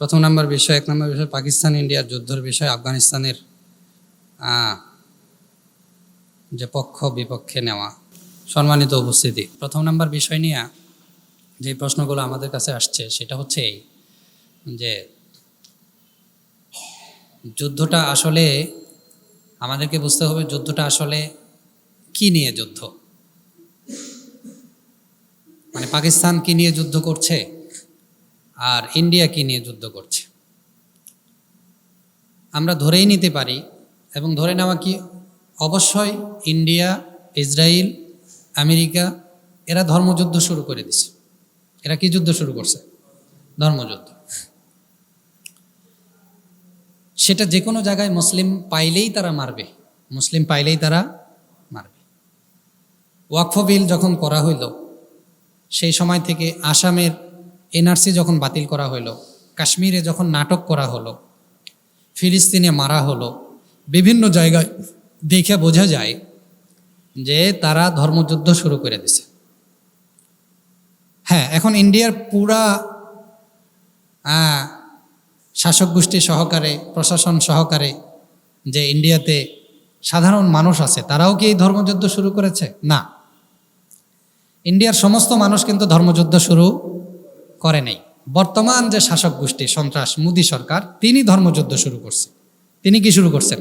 প্রথম নম্বর বিষয়, এক নম্বর বিষয় পাকিস্তান ইন্ডিয়ার যুদ্ধের বিষয়, আফগানিস্তানের যে পক্ষ বিপক্ষে নেওয়া। সম্মানিত উপস্থিতি। প্রথম নম্বর বিষয় নিয়ে যে প্রশ্নগুলো আমাদের কাছে আসছে, সেটা হচ্ছে এই যে যুদ্ধটা আসলে আমাদেরকে বুঝতে হবে যুদ্ধটা আসলে কি নিয়ে যুদ্ধ? মানে পাকিস্তান কি নিয়ে যুদ্ধ করছে? আর ইন্ডিয়া কি নিয়ে যুদ্ধ করছে। আমরা ধরেই নিতে পারি এবং ধরে নেওয়া কি, অবশ্যই ইন্ডিয়া ইসরায়েল আমেরিকা, এরা ধর্মযুদ্ধ শুরু করে দিছে। এরা কি যুদ্ধ শুরু করছে? ধর্মযুদ্ধ। সেটা যে কোনো জায়গায় মুসলিম পাইলেই তারা মারবে। মুসলিম পাইলেই তারা মারবে। ওয়াকফ বিল যখন করা হইল, সেই সময় থেকে আসামের এনআরসি যখন বাতিল করা হলো, কাশ্মীরে যখন নাটক করা হলো, ফিলিস্তিনে মারা হলো, বিভিন্ন জায়গায় দেখে বোঝা যায় যে তারা ধর্মযুদ্ধ শুরু করে দিছে হ্যাঁ এখন ইন্ডিয়ার পুরা শাসক গোষ্ঠী সহকারে, প্রশাসন সহকারে যে ইন্ডিয়াতে সাধারণ মানুষ আছে, তারাও কি এই ধর্মযুদ্ধ শুরু করেছে? না। ইন্ডিয়ার সমস্ত মানুষ কিন্তু ধর্মযুদ্ধ শুরু করে নাই। বর্তমান যে শাসক গোষ্ঠী সন্ত্রাস, মোদী সরকার, তিনি ধর্মযুদ্ধ শুরু করছে। তিনি কি শুরু করছেন?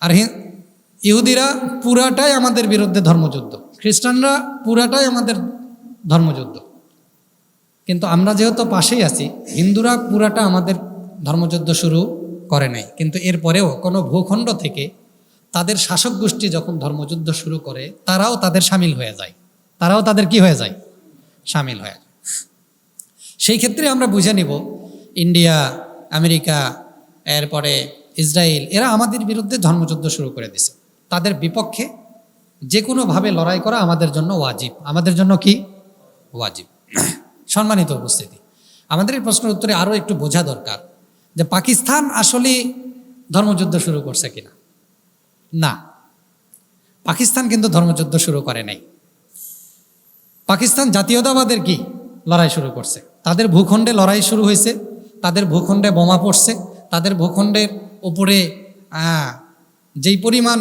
আর ইহুদিরা পুরাটাই আমাদের বিরুদ্ধে ধর্মযুদ্ধ। খ্রিস্টানরা পুরাটাই আমাদের ধর্মযুদ্ধ। কিন্তু আমরা যেহেতু পাশেই আছি, হিন্দুরা পুরাটা আমাদের ধর্মযুদ্ধ শুরু করে নাই। কিন্তু এরপরেও কোনো ভূখণ্ড থেকে তাদের শাসক গোষ্ঠী যখন ধর্মযুদ্ধ শুরু করে, তারাও তাদের সামিল হয়ে যায়। তারাও তাদের কি হয়ে যায়? সামিল হয়ে যায়। সেই ক্ষেত্রে আমরা বুঝে নিব, ইন্ডিয়া, আমেরিকা, এরপরে ইসরায়েল এরা আমাদের বিরুদ্ধে ধর্মযুদ্ধ শুরু করে দিছে। তাদের বিপক্ষে যে কোনোভাবে লড়াই করা আমাদের জন্য ওয়াজিব। আমাদের জন্য কি? ওয়াজিব। সম্মানিত উপস্থিতি, আমাদের এই প্রশ্নের উত্তরে আরও একটু বোঝা দরকার যে পাকিস্তান আসলে ধর্মযুদ্ধ শুরু করছে কিনা। না, পাকিস্তান কিন্তু ধর্মযুদ্ধ শুরু করে নাই। পাকিস্তান জাতীয়তাবাদের কি? লড়াই শুরু করছে। তাদের ভূখণ্ডে লড়াই শুরু হয়েছে তাদের ভূখণ্ডে বোমা পড়ছে তাদের ভূখণ্ডের আহ, যেই পরিমাণ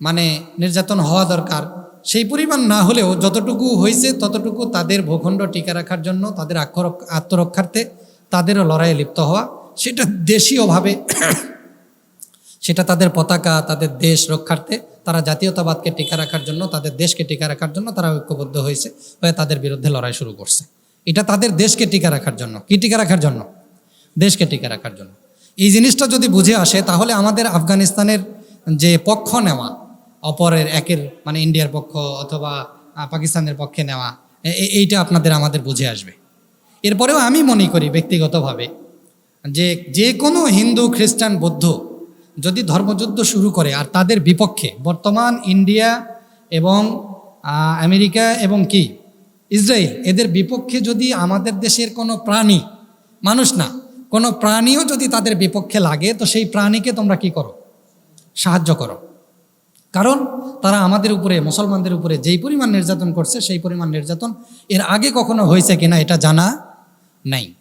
মানে নির্যাতন হওয়া দরকার সেই পরিমাণ না হলেও যতটুকু হয়েছে ততটুকু তাদের ভূখণ্ড টিকে রাখার জন্য তাদের আত্মরক্ষার্থে তাদেরও লড়াইয়ে লিপ্ত হওয়া সেটা দেশীয়ভাবে সেটা তাদের পতাকা তাদের দেশ রক্ষার্থে তারা জাতীয়তাবাদকে টিকা রাখার জন্য তাদের দেশকে টিকা রাখার জন্য তারা ঐক্যবদ্ধ হয়েছে হয়ে তাদের বিরুদ্ধে লড়াই শুরু করছে। এটা তাদের দেশকে টিকা রাখার জন্য। কি টিকা রাখার জন্য? দেশকে টিকা রাখার জন্য। এই জিনিসটা যদি বুঝে আসে, তাহলে আমাদের আফগানিস্তানের যে পক্ষ নেওয়া, অপরের একের মানে ইন্ডিয়ার পক্ষ অথবা পাকিস্তানের পক্ষে নেওয়া এইটা আপনাদের, আমাদের বুঝে আসবে। এরপরেও আমি মনে করি ব্যক্তিগতভাবে যে যে কোনো হিন্দু, খ্রিস্টান, বৌদ্ধ যদি ধর্মযুদ্ধ শুরু করে আর তাদের বিপক্ষে, বর্তমান ইন্ডিয়া এবং আমেরিকা এবং কি ইসরায়েল এদের বিপক্ষে যদি আমাদের দেশের কোনো প্রাণী, মানুষ না, কোনো প্রাণীও যদি তাদের বিপক্ষে লাগে, তো সেই প্রাণীকে তোমরা কি করো? সাহায্য করো। কারণ তারা আমাদের উপরে, মুসলমানদের উপরে যেই পরিমাণ নির্যাতন করছে, সেই পরিমাণ নির্যাতন এর আগে কখনো হয়েছে কিনা এটা জানা নাই।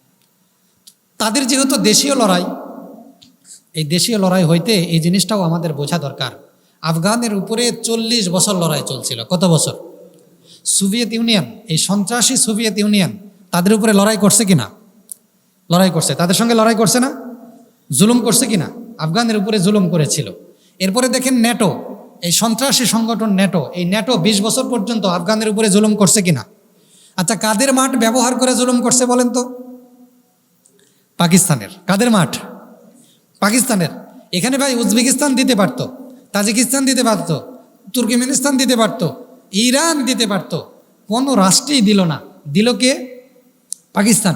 তাদের যেহেতু দেশীয় লড়াই, এই দেশীয় লড়াই হইতে এই জিনিসটাও আমাদের বোঝা দরকার। আফগানের উপরে চল্লিশ বছর লড়াই চলছিল, কত বছর? সোভিয়েত ইউনিয়ন, এই সন্ত্রাসী সোভিয়েত ইউনিয়ন তাদের উপরে লড়াই করছে কিনা? লড়াই করছে। তাদের সঙ্গে লড়াই করছে না? জুলুম করছে কিনা? আফগানের উপরে জুলুম করেছিল। এরপরে দেখেন ন্যাটো, এই সন্ত্রাসী সংগঠন ন্যাটো, এই ন্যাটো বিশ বছর পর্যন্ত আফগানের উপরে জুলুম করছে কিনা? আচ্ছা কাদের মাঠ ব্যবহার করে জুলুম করছে বলেন তো? পাকিস্তানের। কাদের মাঠ? পাকিস্তানের। এখানে ভাই উজবেকিস্তান দিতে পারত, তাজিকিস্তান দিতে পারত, তুর্কমেনিস্তান দিতে পারত ইরান দিতে পারত। কোনো রাষ্ট্রেই দিল না। দিল কে? পাকিস্তান।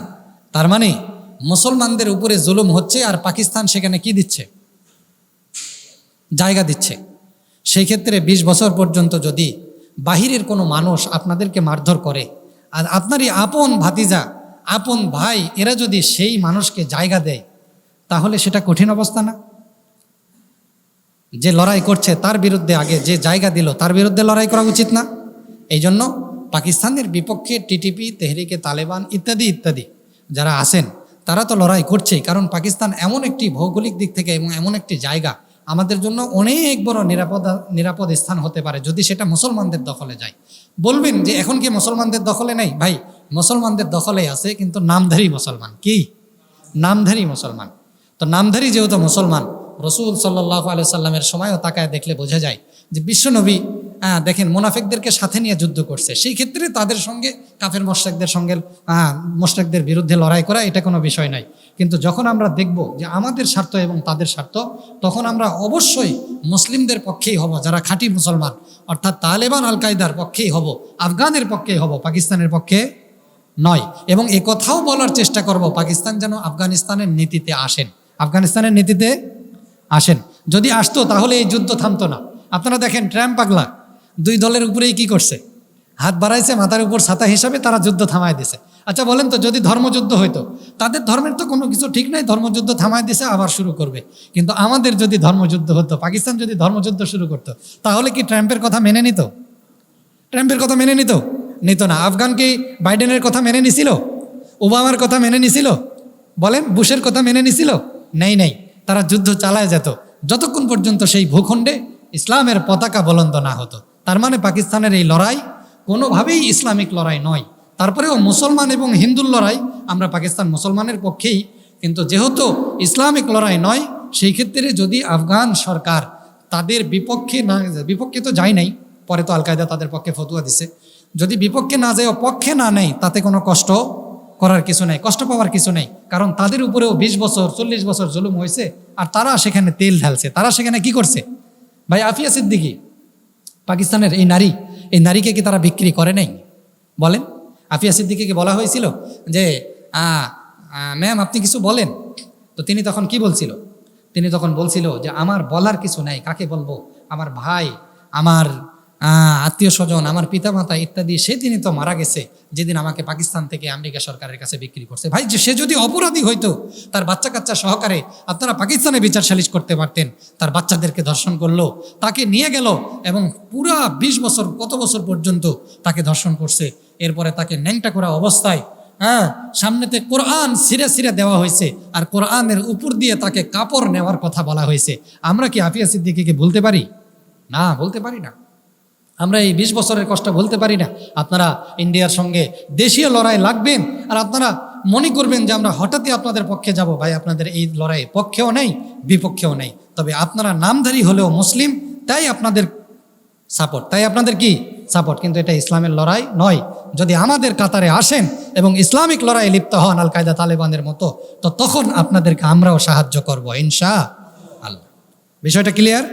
তার মানে মুসলমানদের উপরে জুলুম হচ্ছে আর পাকিস্তান সেখানে কি দিচ্ছে? জায়গা দিচ্ছে। সেই ক্ষেত্রে ২০ বছর পর্যন্ত যদি বাহিরের কোনো মানুষ আপনাদেরকে মারধর করে, আর আপনারই আপন ভাতিজা, আপন ভাই, এরা যদি সেই মানুষকে জায়গা দেয়, তাহলে সেটা কঠিন অবস্থা না? যে লড়াই করছে তার বিরুদ্ধে আগে যে জায়গা দিল, তার বিরুদ্ধে লড়াই করা উচিত না। এই জন্য পাকিস্তানের বিপক্ষে টিটিপি, তেহরিকে তালেবান ইত্যাদি ইত্যাদি যারা আসেন তারা তো লড়াই করছেই। কারণ পাকিস্তান এমন একটি ভৌগোলিক দিক থেকে এবং এমন একটি জায়গা, আমাদের জন্য অনেক বড় নিরাপদ নিরাপদ স্থান হতে পারে যদি সেটা মুসলমানদের দখলে যায়। বলবেন যে এখন কি মুসলমানদের দখলে নেই? ভাই, মুসলমানদের দখলে আছে, কিন্তু নামধারী মুসলমান কি? নামধারী মুসলমান। তো নামধারী যেহেতু মুসলমান রসুল সাল্লাহ আলাইসাল্লামের সময়ও তাকায় দেখলে বোঝা যায় যে বিশ্বনবী হ্যাঁ দেখেন মোনাফেকদেরকে সাথে নিয়ে যুদ্ধ করছে। সেই ক্ষেত্রে তাদের সঙ্গে কাফের মোশরেকদের সঙ্গে হ্যাঁ মোশরেকদের বিরুদ্ধে লড়াই করা এটা কোনো বিষয় নয়। কিন্তু যখন আমরা দেখব যে আমাদের স্বার্থ এবং তাদের স্বার্থ, তখন আমরা অবশ্যই মুসলিমদের পক্ষেই হব, যারা খাঁটি মুসলমান। অর্থাৎ তালেবান আল কায়দার পক্ষেই হব, আফগানের পক্ষেই হব, পাকিস্তানের পক্ষে নয়। এবং এ কথাও বলার চেষ্টা করব, পাকিস্তান যেন আফগানিস্তানের নীতিতে আসেন। আফগানিস্তানের নীতিতে আসেন। যদি আসতো তাহলে এই যুদ্ধ থামতো না। আপনারা দেখেন ট্র্যাম্প পাগলা। দুই দলের উপরেই কি করছে? হাত বাড়াইছে, মাথার উপর ছাতা হিসাবে তারা যুদ্ধ থামায় দিছে। আচ্ছা বলেন তো, যদি ধর্মযুদ্ধ হইতো, তাদের ধর্মের তো কোনো কিছু ঠিক নাই, ধর্মযুদ্ধ থামায় দিছে, আবার শুরু করবে। কিন্তু আমাদের যদি ধর্মযুদ্ধ হতো, পাকিস্তান যদি ধর্মযুদ্ধ শুরু করতো, তাহলে কি ট্রাম্পের কথা মেনে নিত? ট্রাম্পের কথা মেনে নিত? নিত না। আফগান কি বাইডেনের কথা মেনে নিছিল? ওবামার কথা মেনে নিছিল? বলেন, বুশের কথা মেনে নিছিল? নেই নেই। তারা যুদ্ধ চালায় যেত। যতক্ষণ পর্যন্ত সেই ভূখণ্ডে ইসলামের পতাকা বলন্দ না হতো। তার মানে পাকিস্তানের এই লড়াই কোনোভাবেই ইসলামিক লড়াই নয়। তারপরেও মুসলমান এবং হিন্দুর লড়াই আমরা পাকিস্তান মুসলমানের পক্ষেই। কিন্তু যেহেতু ইসলামিক লড়াই নয়, সেই ক্ষেত্রে যদি আফগান সরকার তাদের বিপক্ষে না, বিপক্ষে তো যায় নাই, পরে তো আল কায়দা তাদের পক্ষে ফতুয়া দিছে। যদি বিপক্ষে না যায় ও পক্ষে না নেয়, তাতে কোনো কষ্ট করার কিছু নেই, কষ্ট পাওয়ার কিছু নেই। কারণ তাদের উপরেও বিশ বছর, চল্লিশ বছর জুলুম হয়েছে, আর তারা সেখানে তেল ঢালছে। তারা সেখানে কি করছে? ভাই, আফিয়া সিদ্দিকি, পাকিস্তানের এই নারী, এই নারীকে কি তারা বিক্রি করে নাই? বলেন। আফিয়া সিদ্দিকিকে বলা হয়েছিল যে ম্যাম আপনি কিছু বলেন। তো তিনি তখন কি বলছিল? তিনি তখন বলছিল যে, আমার বলার কিছু নাই, কাকে বলব? আমার ভাই, আমার আত্মীয় স্বজন, আমার পিতা মাতা ইত্যাদি, সেদিনই তো মারা গেছে, যেদিন আমাকে পাকিস্তান থেকে আমেরিকা সরকারের কাছে বিক্রি করছে। ভাই সে যদি অপরাধী হইতো, তার বাচ্চা কাচ্চা সহকারে আপনারা পাকিস্তানে বিচার সালিশ করতে পারতেন, তার বাচ্চাদেরকে ধর্ষণ করল, তাকে নিয়ে গেল এবং পুরা বিশ বছর, কত বছর পর্যন্ত তাকে ধর্ষণ করছে। এরপরে তাকে ন্যাংটা করা অবস্থায় হ্যাঁ সামনেতে কোরআন সিরে সিরে দেওয়া হয়েছে, আর কোরআনের উপর দিয়ে তাকে কাপড় নেওয়ার কথা বলা হয়েছে। আমরা কি আফিয়া সিদ্দিকিকে বলতে পারি? না, বলতে পারি না। আমরা এই বিশ বছরের কষ্ট বলতে পারি না। আপনারা ইন্ডিয়ার সঙ্গে দেশীয় লড়াই লাগবেন আর আপনারা মনে করবেন যে আমরা হঠাৎই আপনাদের পক্ষে যাব। ভাই, আপনাদের এই লড়াই পক্ষেও নেই, বিপক্ষেও নেই। তবে আপনারা নামধারী হলেও মুসলিম, তাই আপনাদের সাপোর্ট তাই আপনাদের কি সাপোর্ট কিন্তু এটা ইসলামের লড়াই নয়। যদি আমাদের কাতারে আসেন এবং ইসলামিক লড়াই লিপ্ত হন আল কায়দা তালেবানের মতো, তো তখন আপনাদেরকে আমরাও সাহায্য করব, ইনশা আল্লাহ। বিষয়টা ক্লিয়ার